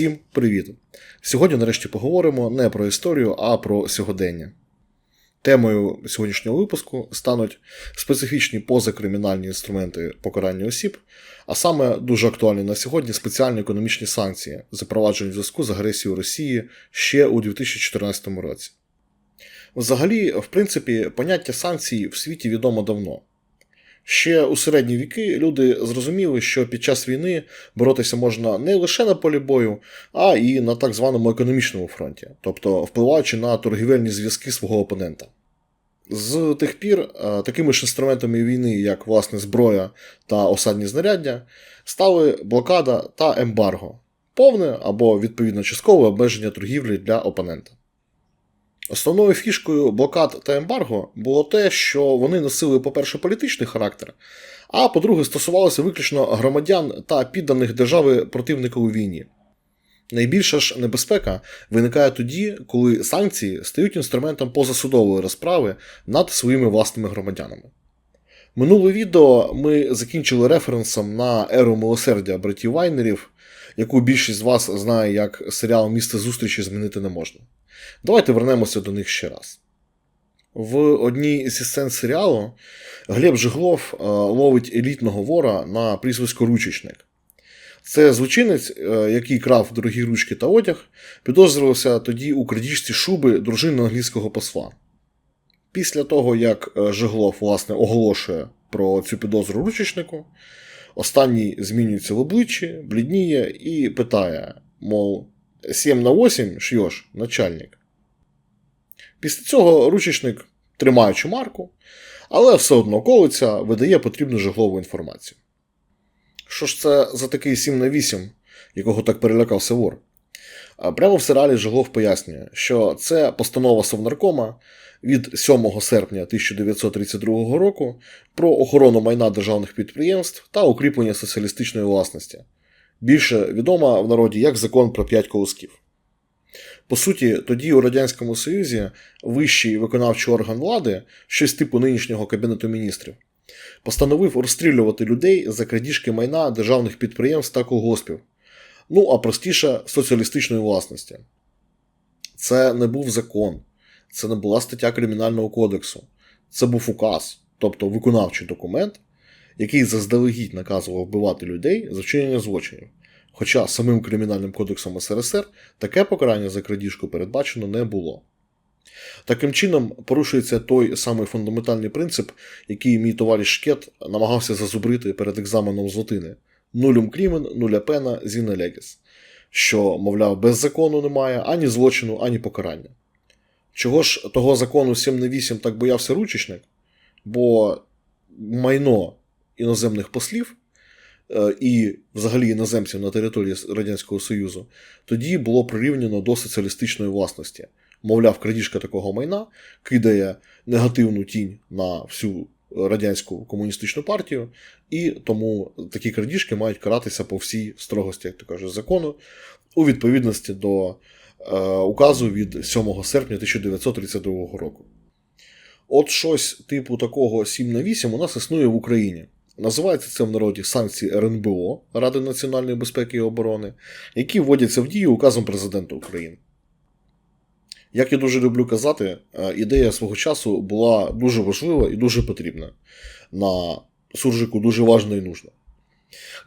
Всім привіт! Сьогодні нарешті поговоримо не про історію, а про сьогодення. Темою сьогоднішнього випуску стануть специфічні позакримінальні інструменти покарання осіб, а саме дуже актуальні на сьогодні спеціальні економічні санкції, запроваджені в зв'язку з агресією Росії ще у 2014 році. Взагалі, в принципі, поняття санкцій в світі відомо давно. Ще у середні віки люди зрозуміли, що під час війни боротися можна не лише на полі бою, а і на так званому економічному фронті, тобто впливаючи на торгівельні зв'язки свого опонента. З тих пір е, такими ж інструментами війни, як власне зброя та осадні знаряддя, стали блокада та ембарго, повне або відповідно часткове обмеження торгівлі для опонента. Основною фішкою блокад та ембарго було те, що вони носили, по-перше, політичний характер, а по-друге, стосувалися виключно громадян та підданих держави противника у війні. Найбільша ж небезпека виникає тоді, коли санкції стають інструментом позасудової розправи над своїми власними громадянами. Минуле відео ми закінчили референсом на еру милосердя братів Вайнерів, яку більшість з вас знає як серіал Місце зустрічі змінити не можна. Давайте вернемося до них ще раз. В одній зі сцен серіалу Глеб Жиглов е, ловить елітного вора на прізвисько Ручечник. Це злочинець, е, який крав дорогі ручки та одяг, підозрювався тоді у крадіжці шуби дружини англійського посла. Після того, як е, Жиглов власне, оголошує про цю підозру ручечнику, останній змінюється в обличчі, блідніє і питає: мов, 7 на 8 шйош, начальник. Після цього ручечник, тримаючи марку, але все одно колиться, видає потрібну жиглову інформацію. Що ж це за такий 7 на 8, якого так перелякався вор? Прямо в серіалі Жиглов пояснює, що це постанова Совнаркома від 7 серпня 1932 року про охорону майна державних підприємств та укріплення соціалістичної власності, більше відома в народі як закон про п'ять колосків. По суті, тоді у Радянському Союзі вищий виконавчий орган влади, щось типу нинішнього Кабінету міністрів, постановив розстрілювати людей за крадіжки майна державних підприємств та колгоспів, ну а простіше соціалістичної власності. Це не був закон, це не була стаття Кримінального кодексу, це був указ, тобто виконавчий документ, який заздалегідь наказував вбивати людей за вчинення злочинів. Хоча самим Кримінальним кодексом СРСР таке покарання за крадіжку передбачено не було. Таким чином, порушується той самий фундаментальний принцип, який мій товариш Шкет намагався зазубрити перед екзаменом з латини нулюм крімен, нуля пена, зіне легіс, що, мовляв, без закону немає ані злочину, ані покарання. Чого ж того закону 7 на 8 так боявся ручечник? Бо майно іноземних послів Е, і взагалі іноземців на території Радянського Союзу, тоді було прирівняно до соціалістичної власності. Мовляв, крадіжка такого майна кидає негативну тінь на всю радянську комуністичну партію, і тому такі крадіжки мають каратися по всій строгості, як то кажуть, закону, у відповідності до е, указу від 7 серпня 1932 року. От щось типу такого 7 на 8 у нас існує в Україні. Називається це в народі санкції РНБО Ради національної безпеки і оборони, які вводяться в дію указом президента України. Як я дуже люблю казати, е, ідея свого часу була дуже важлива і дуже потрібна. На суржику дуже важна і нужна.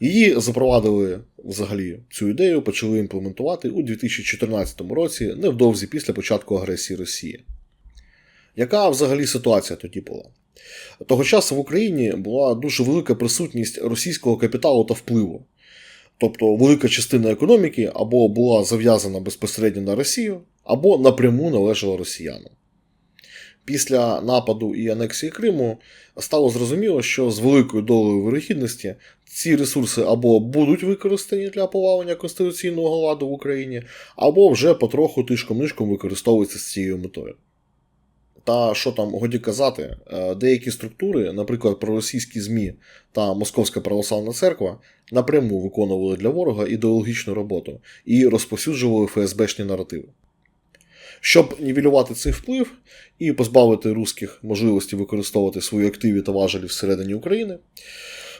Її запровадили взагалі цю ідею, почали імплементувати у 2014 році, невдовзі після початку агресії Росії. Яка взагалі ситуація тоді була? Того часу в Україні була дуже велика присутність російського капіталу та впливу. Тобто велика частина економіки або була зав'язана безпосередньо на Росію, або напряму належала росіянам. Після нападу і анексії Криму стало зрозуміло, що з великою долею вирохідності ці ресурси або будуть використані для повалення конституційного ладу в Україні, або вже потроху тишком-нишком використовуються з цією метою. Та що там годі казати, е, деякі структури, наприклад, проросійські ЗМІ та Московська православна церква, напряму виконували для ворога ідеологічну роботу і розповсюджували ФСБшні наративи. Щоб нівелювати цей вплив і позбавити русських можливості використовувати свої активи та важелі всередині України,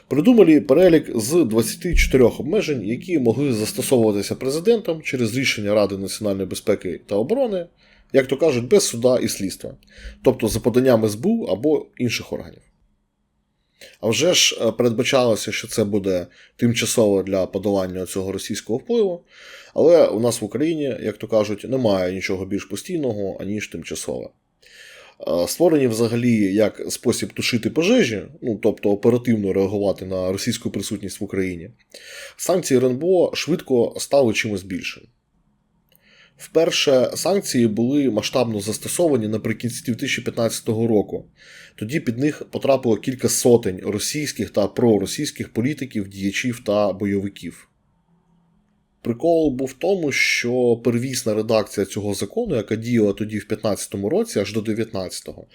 Придумали перелік з 24 обмежень, які могли застосовуватися президентом через рішення Ради національної безпеки та оборони, як то кажуть, без суда і слідства, тобто за поданням СБУ або інших органів. А вже ж е, передбачалося, що це буде тимчасово для подолання цього російського впливу, але у нас в Україні, як то кажуть, немає нічого більш постійного, аніж тимчасове. Е, Створені взагалі як спосіб тушити пожежі, ну тобто оперативно реагувати на російську присутність в Україні, санкції РНБО швидко стали чимось більшим. Вперше санкції були масштабно застосовані наприкінці 2015 року. Тоді під них потрапило кілька сотень російських та проросійських політиків, діячів та бойовиків. Прикол був в тому, що первісна редакція цього закону, яка діяла тоді в 2015 році, аж до 2019-го,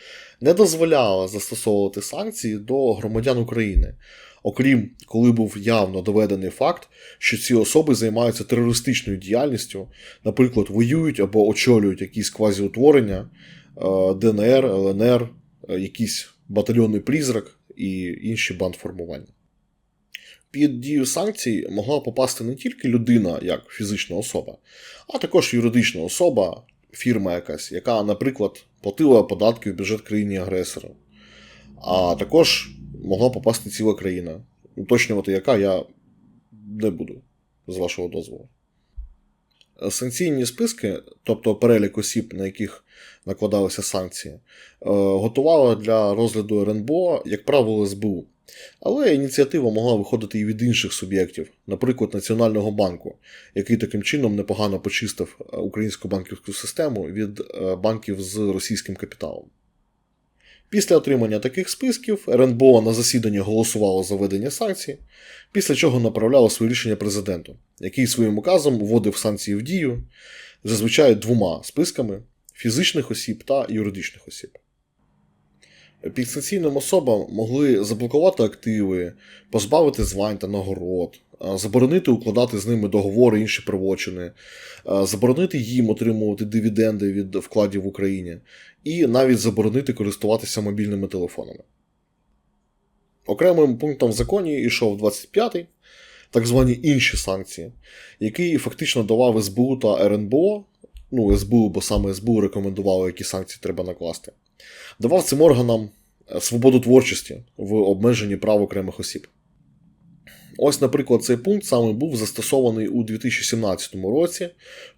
не дозволяла застосовувати санкції до громадян України. Окрім коли був явно доведений факт, що ці особи займаються терористичною діяльністю, наприклад, воюють або очолюють якісь квазіутворення, е, ДНР, ЛНР, е, якийсь батальйонний призрак і інші бандформування. Під дію санкцій могла попасти не тільки людина як фізична особа, а також юридична особа, фірма якась, яка, наприклад, платила податки в бюджет країні-агресора. А також могла попасти ціла країна. Уточнювати, яка я не буду, з вашого дозволу. Санкційні списки, тобто перелік осіб, на яких накладалися санкції, е, готувала для розгляду РНБО, як правило, СБУ. Але ініціатива могла виходити і від інших суб'єктів, наприклад, Національного банку, який таким чином непогано почистив е, українську банківську систему від е, банків з російським капіталом. Після отримання таких списків РНБО на засіданні голосувало за введення санкцій, після чого направляло своє рішення президенту, який своїм указом вводив санкції в дію, зазвичай двома списками фізичних осіб та юридичних осіб. Підстанційним особам могли заблокувати активи, позбавити звань та нагород, заборонити укладати з ними договори інші правочини, заборонити їм отримувати дивіденди від вкладів в Україні, і навіть заборонити користуватися мобільними телефонами. Окремим пунктом в законі йшов 25-й, так звані інші санкції, який фактично давав СБУ та РНБО, ну, СБУ, бо саме СБУ рекомендувало, які санкції треба накласти, давав цим органам свободу творчості в обмеженні прав окремих осіб. Ось, наприклад, цей пункт саме був застосований у 2017 році,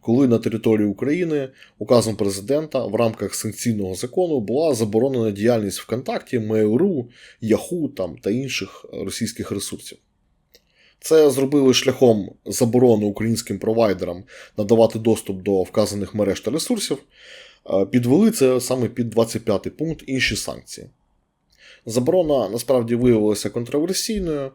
коли на території України указом президента в рамках санкційного закону була заборонена діяльність ВКонтакті, Mail.ru, Yahoo там, та інших російських ресурсів. Це зробили шляхом заборони українським провайдерам надавати доступ до вказаних мереж та ресурсів, підвели це саме під 25 пункт інші санкції. Заборона насправді виявилася контроверсійною.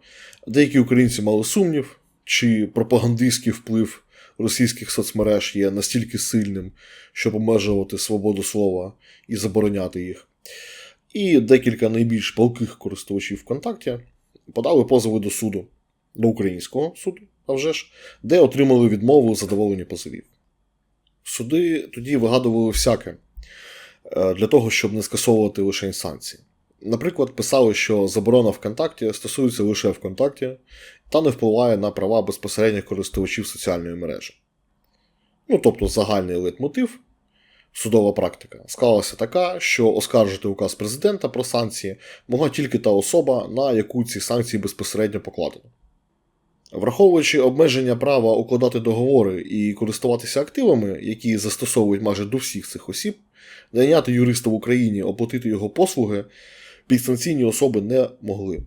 Деякі українці мали сумнів, чи пропагандистський вплив російських соцмереж є настільки сильним, щоб обмежувати свободу слова і забороняти їх. І декілька найбільш палких користувачів ВКонтакті подали позови до суду, до українського суду, а вже ж, де отримали відмову задоволення позовів. Суди тоді вигадували всяке е, для того, щоб не скасовувати лише санкції. Наприклад, писали, що заборона ВКонтакті стосується лише ВКонтакті та не впливає на права безпосередніх користувачів соціальної мережі. Ну, тобто загальний лейтмотив, судова практика склалася така, що оскаржити указ президента про санкції могла тільки та особа, на яку ці санкції безпосередньо покладено. Враховуючи обмеження права укладати договори і користуватися активами, які застосовують майже до всіх цих осіб, найняти юриста в Україні, оплатити його послуги підстанційні особи не могли.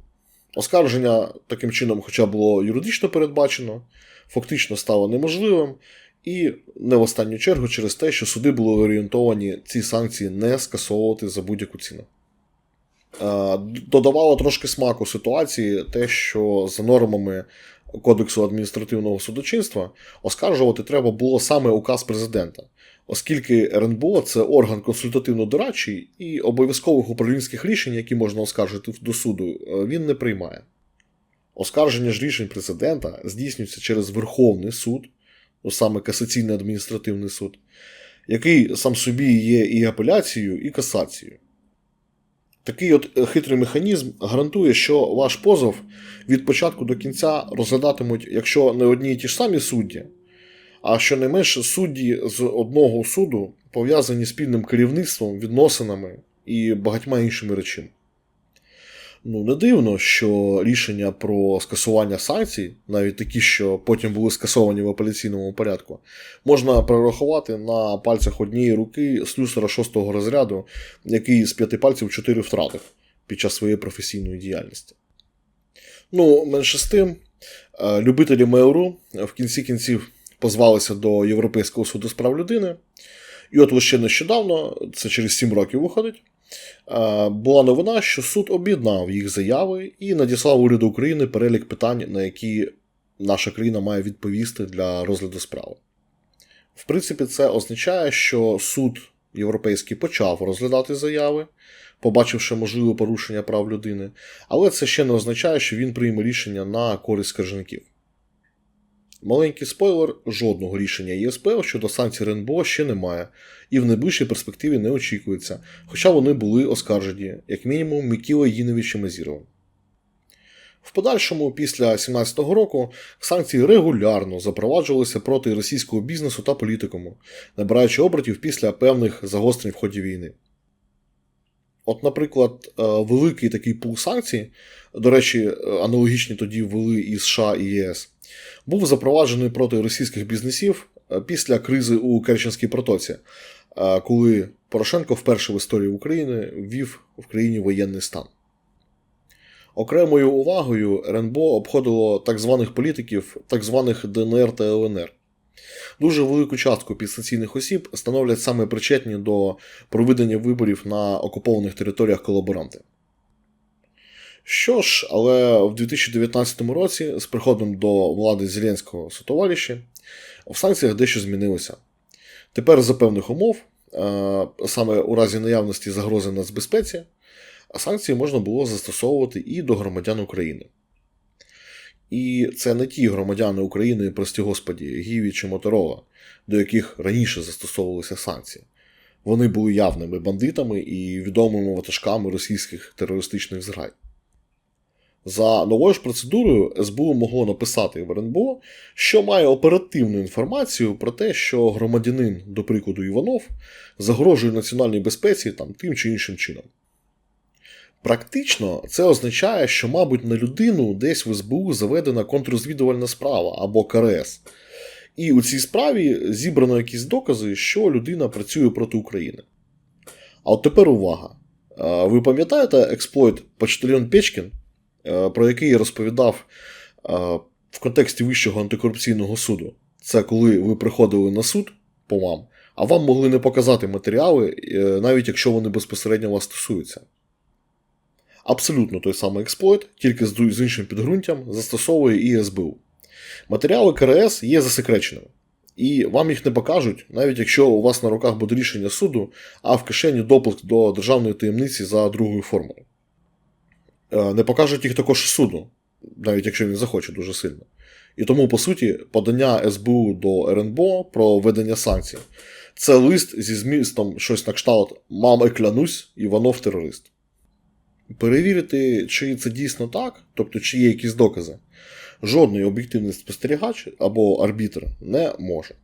Оскарження таким чином, хоча було юридично передбачено, фактично стало неможливим, і не в останню чергу через те, що суди були орієнтовані ці санкції не скасовувати за будь-яку ціну. Додавало трошки смаку ситуації те, що за нормами Кодексу адміністративного судочинства оскаржувати треба було саме указ президента, оскільки РНБО це орган консультативно-дорадчий і обов'язкових управлінських рішень, які можна оскаржити до суду, е, він не приймає. Оскарження ж рішень президента здійснюється через Верховний суд, ну саме касаційний адміністративний суд, який сам собі є і апеляцією, і касацією. Такий от е, хитрий механізм гарантує, що ваш позов від початку до кінця розглядатимуть, якщо не одні і ті ж самі судді, а щонайменше судді з одного суду пов'язані спільним керівництвом, відносинами і багатьма іншими речами. Ну, не дивно, що рішення про скасування санкцій, навіть такі, що потім були скасовані в апеляційному порядку, можна перерахувати на пальцях однієї руки слюсара шостого розряду, який з п'яти пальців чотири втратив під час своєї професійної діяльності. Ну, менше з тим, е, любителі Меуру в кінці кінців позвалися до Європейського суду з прав людини. І от лише нещодавно, це через 7 років виходить, е, була новина, що суд об'єднав їх заяви і надіслав уряду України перелік питань, на які наша країна має відповісти для розгляду справи. В принципі, це означає, що суд європейський почав розглядати заяви, побачивши можливе порушення прав людини, але це ще не означає, що він прийме рішення на користь скаржників. Маленький спойлер: жодного рішення ЄСПЛ щодо санкцій РНБО ще немає, і в найближчій перспективі не очікується, хоча вони були оскаржені, як мінімум, Микіла Їновичем Азіровим. В подальшому, після 2017 року, санкції регулярно запроваджувалися проти російського бізнесу та політикуму, набираючи обертів після певних загострень в ході війни. От, наприклад, е, великий такий пул санкцій, до речі, е, аналогічні тоді ввели і США і ЄС, був запроваджений проти російських бізнесів е, після кризи у Керченській протоці, коли Порошенко вперше в історії України ввів в країні воєнний стан. Окремою увагою РНБО обходило так званих політиків, так званих ДНР та ЛНР. Дуже велику частку підстанційних осіб становлять саме причетні до проведення виборів на окупованих територіях колаборанти. Що ж, але в 2019 році, з приходом до влади Зеленського сотовариші, в санкціях дещо змінилося. Тепер за певних умов, саме у разі наявності загрози нацбезпеці, санкції можна було застосовувати і до громадян України. І це не ті громадяни України, прості господі, Гіві чи Моторола, до яких раніше застосовувалися санкції. Вони були явними бандитами і відомими ватажками російських терористичних зграй. За новою ж процедурою СБУ могло написати в РНБО, що має оперативну інформацію про те, що громадянин, до прикладу, Іванов, загрожує національній безпеці там, тим чи іншим чином. Практично це означає, що, мабуть, на людину десь в СБУ заведена контррозвідувальна справа або КРС. І у цій справі зібрано якісь докази, що людина працює проти України. А от тепер увага. Ви пам'ятаєте експлойт Почтальон Печкін, про який я розповідав в контексті Вищого антикорупційного суду? Це коли ви приходили на суд по вам, а вам могли не показати матеріали, е, навіть якщо вони безпосередньо вас стосуються абсолютно той самий експлойт, тільки з іншим підґрунтям застосовує і СБУ. Матеріали КРС є засекреченими. І вам їх не покажуть, навіть якщо у вас на руках буде рішення суду, а в кишені допуск до державної таємниці за другою формою. Е, не покажуть їх також суду, навіть якщо він захоче дуже сильно. І тому, по суті, подання СБУ до РНБО про введення санкцій це лист зі змістом щось на кшталт Мам, я клянусь, Іванов терорист. Перевірити, чи це дійсно так, тобто чи є якісь докази, жодний об'єктивний спостерігач або арбітр не може.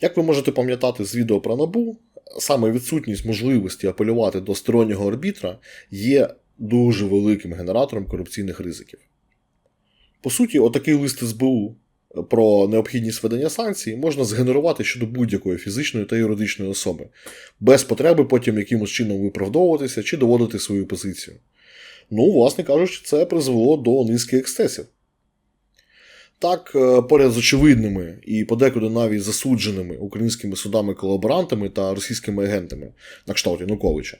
Як ви можете пам'ятати з відео про набу, саме відсутність можливості апелювати до стороннього арбітра є дуже великим генератором корупційних ризиків. По суті, отакий лист СБУ про необхідність ведення санкцій можна згенерувати щодо будь-якої фізичної та юридичної особи, без потреби потім якимось чином виправдовуватися чи доводити свою позицію. Ну, власне кажучи, це призвело до низки ексцесів. Так, е, поряд з очевидними і подекуди навіть засудженими українськими судами-колаборантами та російськими агентами на кшталт Януковича,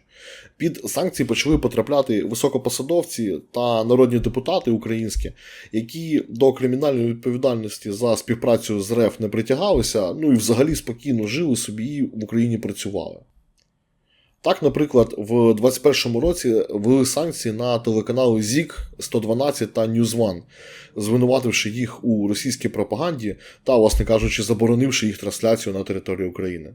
під санкції почали потрапляти високопосадовці та народні депутати українські, які до кримінальної відповідальності за співпрацю з РФ не притягалися, ну і взагалі спокійно жили собі в Україні працювали. Так, наприклад, в 2021 році ввели санкції на телеканали ЗІК 112 та News звинувативши їх у російській пропаганді та, власне кажучи, заборонивши їх трансляцію на території України.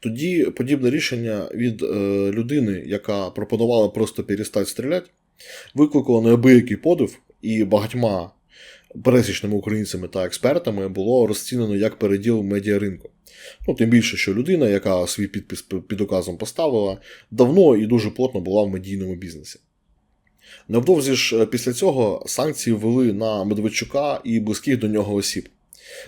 Тоді подібне рішення від е, людини, яка пропонувала просто перестати стріляти, викликало неабиякий подив і багатьма пересічними українцями та експертами було розцінено як переділ медіаринку. Ну, тим більше, що людина, яка свій підпис під указом поставила, давно і дуже плотно була в медійному бізнесі. Невдовзі ж після цього санкції ввели на Медведчука і близьких до нього осіб.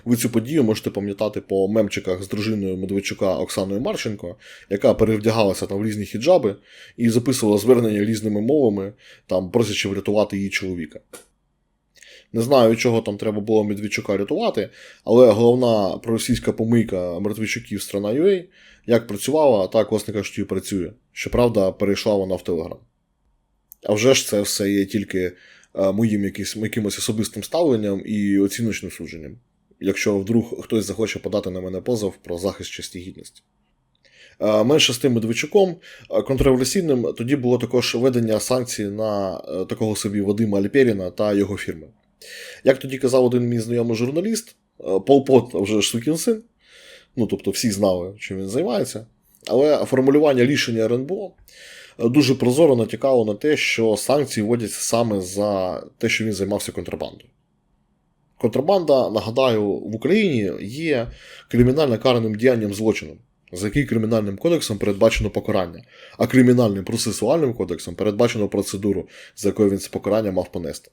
Ви цю подію можете пам'ятати по мемчиках з дружиною Медведчука Оксаною Марченко, яка перевдягалася там в різні хіджаби і записувала звернення різними мовами, там просячи врятувати її чоловіка. Не знаю, чого там треба було Медведчука рятувати, але головна проросійська помийка Мертвичуків страна UA як працювала, так, власне кажучи, і працює. Щоправда, перейшла вона в Телеграм. А вже ж це все є тільки е, моїм якимось, якимось особистим ставленням і оціночним судженням, якщо вдруг хтось захоче подати на мене позов про захист честі гідності. Е, Менше з тим Медведчуком е, контроверсійним тоді було також введення санкцій на такого собі Вадима Альперіна та його фірми. Як тоді казав один мій знайомий журналіст, е, Пол Пот вже ж сукін син, ну тобто всі знали, чим він займається. Але формулювання рішення РНБО е, дуже прозоро натякало на те, що санкції вводяться саме за те, що він займався контрабандою. Контрабанда, нагадаю, в Україні є кримінально караним діянням злочином, за який кримінальним кодексом передбачено покарання, а кримінальним процесуальним кодексом передбачено процедуру, за якою він це покарання мав понести.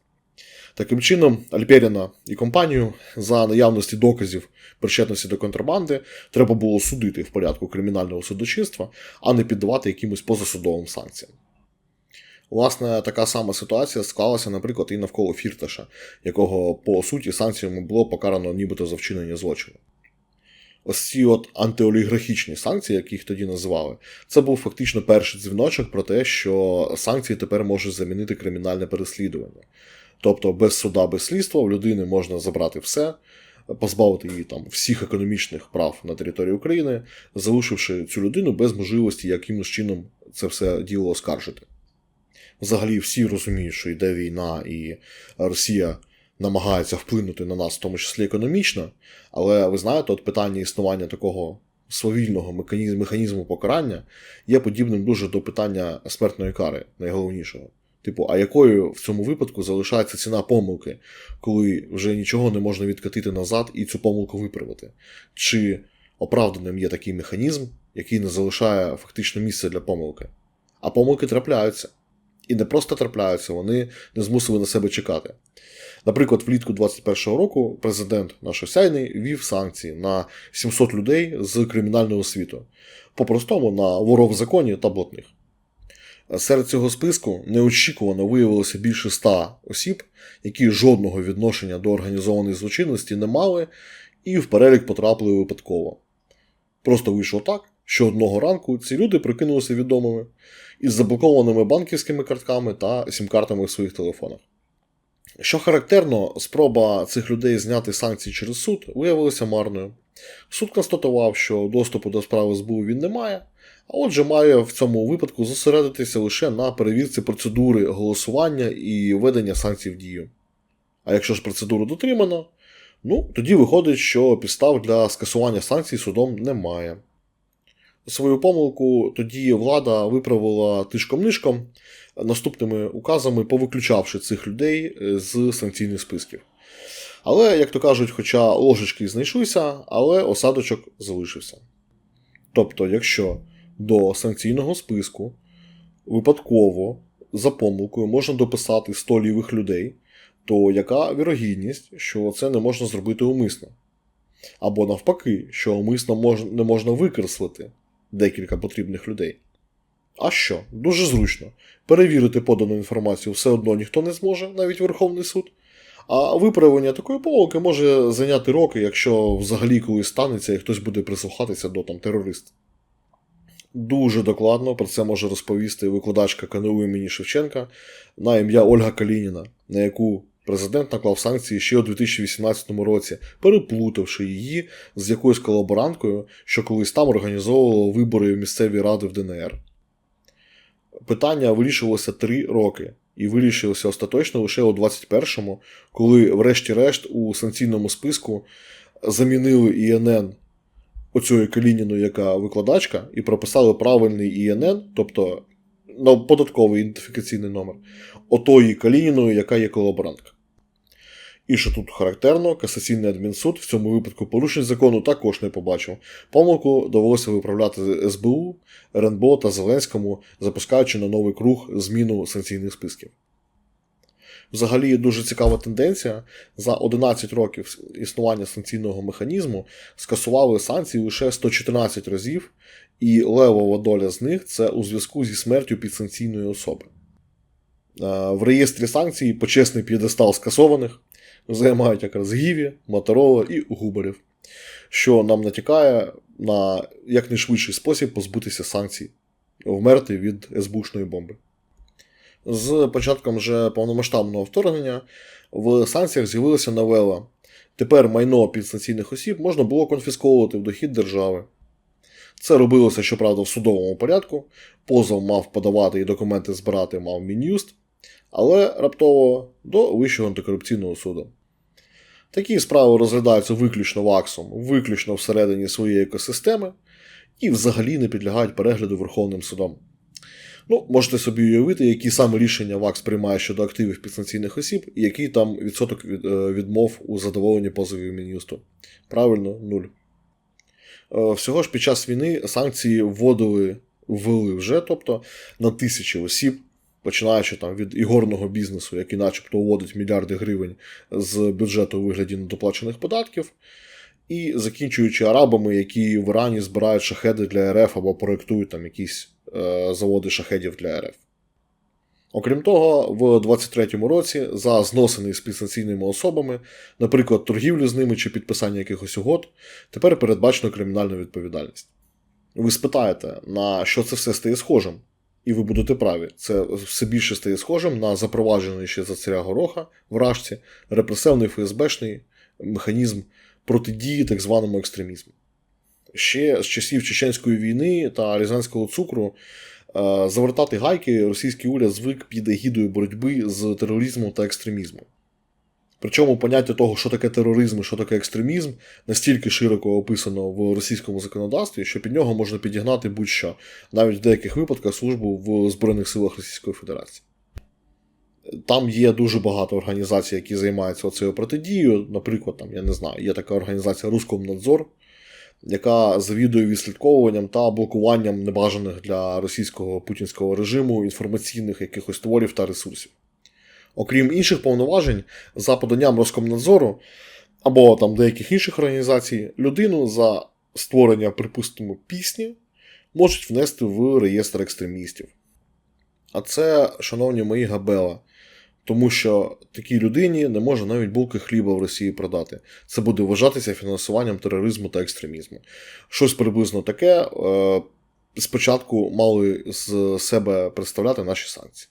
Таким чином, Альперіна і компанію за наявності доказів причетності до контрабанди треба було судити в порядку кримінального судочинства, а не піддавати якимось позасудовим санкціям. Власне, така сама ситуація склалася, наприклад, і навколо Фірташа, якого по суті санкціями було покарано нібито за вчинення злочину. Ось ці от антиоліграфічні санкції, які їх тоді називали, це був фактично перший дзвіночок про те, що санкції тепер можуть замінити кримінальне переслідування. Тобто без суда, без слідства в людини можна забрати все, позбавити її там всіх економічних прав на території України, залишивши цю людину без можливості якимось чином це все діло оскаржити. Взагалі, всі розуміють, що йде війна, і Росія намагається вплинути на нас, в тому числі економічно. Але ви знаєте, от питання існування такого свавільного механізму покарання є подібним дуже до питання смертної кари, найголовнішого. Типу, а якою в цьому випадку залишається ціна помилки, коли вже нічого не можна відкатити назад і цю помилку виправити? Чи оправданим є такий механізм, який не залишає фактично місце для помилки? А помилки трапляються. І не просто трапляються, вони не змусили на себе чекати. Наприклад, влітку 2021 року президент наш Осяйний вів санкції на 700 людей з кримінального світу, по-простому на ворог в законі та блатних. Серед цього списку неочікувано виявилося більше 100 осіб, які жодного відношення до організованої злочинності не мали і в перелік потрапили випадково. Просто вийшло так, що одного ранку ці люди прикинулися відомими із заблокованими банківськими картками та сім-картами в своїх телефонах. Що характерно, спроба цих людей зняти санкції через суд виявилася марною. Суд констатував, що доступу до справи СБУ він не має, а отже, має в цьому випадку зосередитися лише на перевірці процедури голосування і введення санкцій в дію. А якщо ж процедуру дотримано, ну тоді виходить, що підстав для скасування санкцій судом немає. Свою помилку тоді влада виправила тишком-нишком наступними указами, повиключавши цих людей з санкційних списків. Але, як то кажуть, хоча ложечки знайшлися, але осадочок залишився. Тобто, якщо до санкційного списку випадково за помилкою можна дописати 100 лівих людей, то яка вірогідність, що це не можна зробити умисно? Або навпаки, що умисно не можна викреслити декілька потрібних людей? А що? Дуже зручно. Перевірити подану інформацію все одно ніхто не зможе, навіть Верховний суд. А виправлення такої помилки може зайняти роки, якщо взагалі колись станеться і хтось буде прислухатися до там терориста. Дуже докладно про це може розповісти викладачка КНУ імені Шевченка на ім'я Ольга Калініна, на яку президент наклав санкції ще у 2018 році, переплутавши її з якоюсь колаборанткою, що колись там організовувала вибори в місцеві ради в ДНР. Питання вирішувалося три роки, і вирішилося остаточно лише у 21-му, коли, врешті-решт, у санкційному списку замінили ІНН оцієї Калініної, яка викладачка, і прописали правильний ІНН, тобто ну, податковий ідентифікаційний номер, отої Калініної, яка є колаборантка. І що тут характерно, касаційний адмінсуд в цьому випадку порушень закону також не побачив. Помилку довелося виправляти СБУ, РНБО та Зеленському, запускаючи на новий круг зміну санкційних списків. Взагалі дуже цікава тенденція. За 11 років існування санкційного механізму скасували санкції лише 114 разів, і левова доля з них це у зв'язку зі смертю підсанкційної особи. Е, В реєстрі санкцій почесний п'єдестал скасованих займають якраз Гіві, Моторола і Губарів, що нам натякає на якнайшвидший спосіб позбутися санкцій, вмерти від СБУшної бомби. З початком вже повномасштабного вторгнення в санкціях з'явилася новела. Тепер майно підстанційних осіб можна було конфісковувати в дохід держави. Це робилося, щоправда, в судовому порядку. Позов мав подавати і документи збирати мав Мін'юст, але раптово до Вищого антикорупційного суду. Такі справи розглядаються виключно ВАКСом, виключно всередині своєї екосистеми і взагалі не підлягають перегляду Верховним судом. Ну, можете собі уявити, які саме рішення ВАКС приймає щодо активів підстанційних осіб, і який там відсоток від, е, відмов у задоволенні позовів Мін'юсту. Правильно, нуль. Е, Всього ж під час війни санкції вводили, ввели вже, тобто на тисячі осіб, починаючи там від ігорного бізнесу, який начебто вводить мільярди гривень з бюджету у вигляді недоплачених податків, і закінчуючи арабами, які в Ірані збирають шахеди для РФ або проєктують там якісь заводи шахедів для РФ. Окрім того, в 23-му році за зносини з підстанційними особами, наприклад, торгівлю з ними чи підписання якихось угод, тепер передбачено кримінальну відповідальність. Ви спитаєте, на що це все стає схожим? І ви будете праві, це все більше стає схожим на запроваджений ще за царя Гороха в Рашці репресивний ФСБшний механізм протидії так званому екстремізму. Ще з часів Чеченської війни та Рязанського цукру е, завертати гайки російський уряд звик під егідою боротьби з тероризмом та екстремізмом. Причому поняття того, що таке тероризм і що таке екстремізм, настільки широко описано в російському законодавстві, що під нього можна підігнати будь-що, навіть в деяких випадках службу в Збройних силах Російської Федерації. Там є дуже багато організацій, які займаються цією протидією. Наприклад, там, я не знаю, є така організація Рускомнадзор, яка завідує відслідковуванням та блокуванням небажаних для російського путінського режиму інформаційних якихось творів та ресурсів. Окрім інших повноважень, за поданням Роскомнадзору або там деяких інших організацій, людину за створення, припустимо, пісні можуть внести в реєстр екстремістів. А це, шановні мої габела, тому що такій людині не може навіть булки хліба в Росії продати. Це буде вважатися фінансуванням тероризму та екстремізму. Щось приблизно таке е, спочатку мали з себе представляти наші санкції.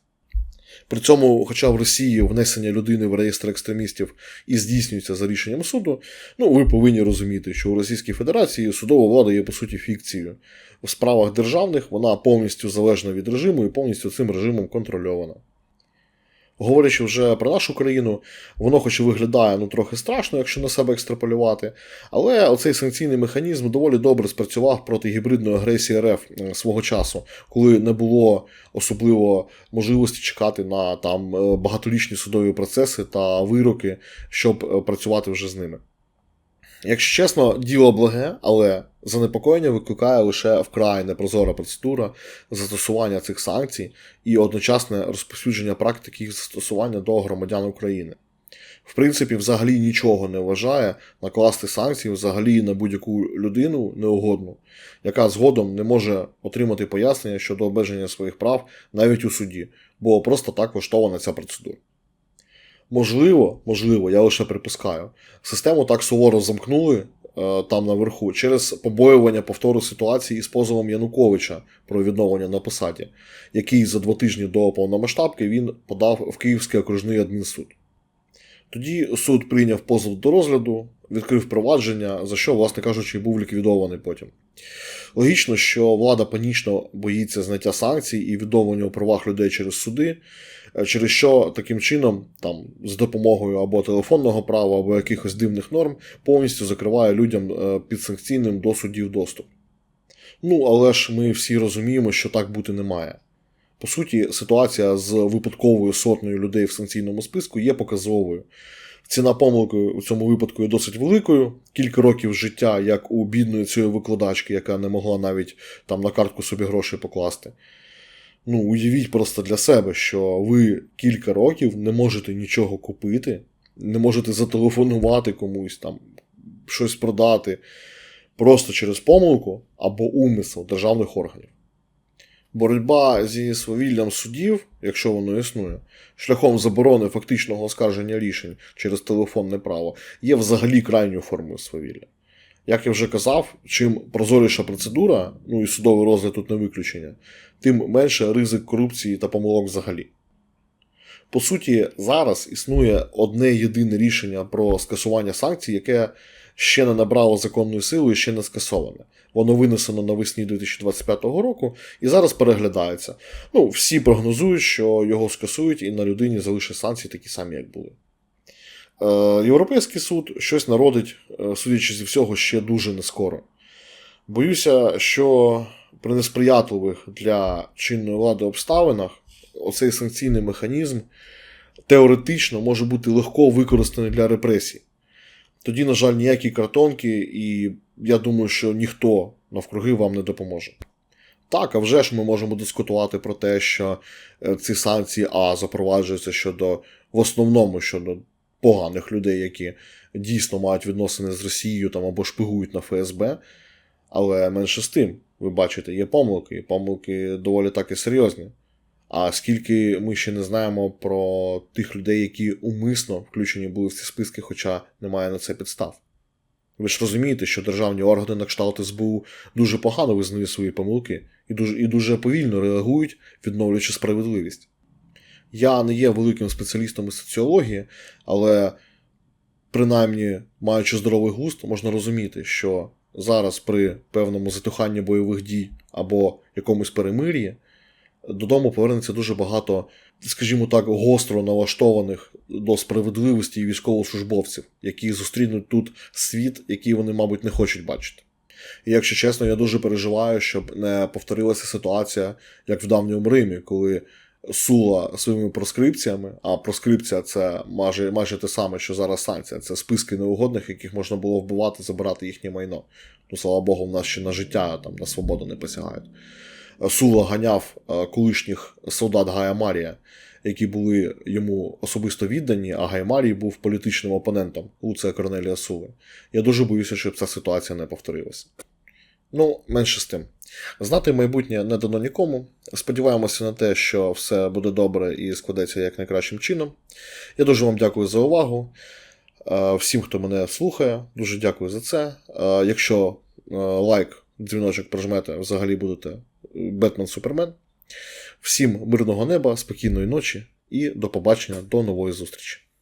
При цьому, хоча в Росії внесення людини в реєстр екстремістів і здійснюється за рішенням суду, ну ви повинні розуміти, що у Російській Федерації судова влада є по суті фікцією. У справах державних вона повністю залежна від режиму і повністю цим режимом контрольована. Говорячи вже про нашу країну, воно хоч і виглядає ну, трохи страшно, якщо на себе екстраполювати, але оцей санкційний механізм доволі добре спрацював проти гібридної агресії РФ е, свого часу, коли не було особливо можливості чекати на там багатолічні багаторічні судові процеси та вироки, щоб е, працювати вже з ними. Якщо чесно, діло благе, але занепокоєння викликає лише вкрай непрозора процедура застосування цих санкцій і одночасне розповсюдження практики їх застосування до громадян України. В принципі, взагалі нічого не вважає накласти санкції взагалі на будь-яку людину неугодну, яка згодом не може отримати пояснення щодо обмеження своїх прав навіть у суді, бо просто так влаштована ця процедура. Можливо, можливо, я лише припускаю, систему так суворо замкнули е, там наверху через побоювання повтору ситуації із позовом Януковича про відновлення на посаді, який за два тижні до повномасштабки він подав в Київський окружний адмінсуд. Тоді суд прийняв позов до розгляду, відкрив провадження, за що, власне кажучи, був ліквідований потім. Логічно, що влада панічно боїться зняття санкцій і відновлення у правах людей через суди, через що таким чином, там, з допомогою або телефонного права, або якихось дивних норм, повністю закриває людям е, підсанкційним до судів доступ. Ну, але ж ми всі розуміємо, що так бути не має. По суті, ситуація з випадковою сотнею людей в санкційному списку є показовою. Ціна помилки у цьому випадку є досить великою. Кілька років життя, як у бідної цієї викладачки, яка не могла навіть там на картку собі грошей покласти. Ну, уявіть просто для себе, що ви кілька років не можете нічого купити, не можете зателефонувати комусь, там, щось продати просто через помилку або умисел державних органів. Боротьба зі свавіллям судів, якщо воно існує, шляхом заборони фактичного оскарження рішень через телефонне право, є взагалі крайньою формою свавілля. Як я вже казав, чим прозоріша процедура, ну і судовий розгляд тут не виключення, тим менше ризик корупції та помилок взагалі. По суті, зараз існує одне єдине рішення про скасування санкцій, яке ще не набрало законної сили і ще не скасоване. Воно винесено навесні 2025 року і зараз переглядається. Ну, всі прогнозують, що його скасують і на людині залишать санкції такі самі, як були. Е, Європейський суд щось народить, е, судячи зі всього, ще дуже нескоро. Боюся, що при несприятливих для чинної влади обставинах оцей санкційний механізм теоретично може бути легко використаний для репресій. Тоді, на жаль, ніякі картонки, і я думаю, що ніхто навкруги вам не допоможе. Так, а вже ж ми можемо дискутувати про те, що е, ці санкції А запроваджуються щодо в основному щодо поганих людей, які дійсно мають відносини з Росією там або шпигують на ФСБ. Але менше з тим, ви бачите, є помилки, і помилки доволі таки серйозні. А скільки ми ще не знаємо про тих людей, які умисно включені були в ці списки, хоча немає на це підстав. Ви ж розумієте, що державні органи на кшталт СБУ дуже погано визнають свої помилки і дуже, і дуже повільно реагують, відновлюючи справедливість. Я не є великим спеціалістом із соціології, але принаймні, маючи здоровий густ, можна розуміти, що зараз при певному затуханні бойових дій або якомусь перемир'ї додому повернеться дуже багато, скажімо так, гостро налаштованих до справедливості військовослужбовців, які зустрінуть тут світ, який вони, мабуть, не хочуть бачити. І якщо чесно, я дуже переживаю, щоб не повторилася ситуація, як в давньому Римі, коли Сула своїми проскрипціями, а проскрипція це майже майже те саме, що зараз санкція. Це списки неугодних, яких можна було вбивати, забирати їхнє майно. Ну, слава Богу, в нас ще на життя, там, на свободу не посягають. Сула ганяв е, колишніх солдат Гая які були йому особисто віддані, а Гай Марій був політичним опонентом Луция Корнелія Сули. Я дуже боюся, щоб ця ситуація не повторилася. Ну, менше з тим. Знати майбутнє не дано нікому. Сподіваємося на те, що все буде добре і складеться як найкращим чином. Я дуже вам дякую за увагу. Е, Всім, хто мене слухає, дуже дякую за це. Е, Якщо е, лайк, дзвіночок прожмете, взагалі будете Бетмен Супермен. Всім мирного неба, спокійної ночі і до побачення до нової зустрічі.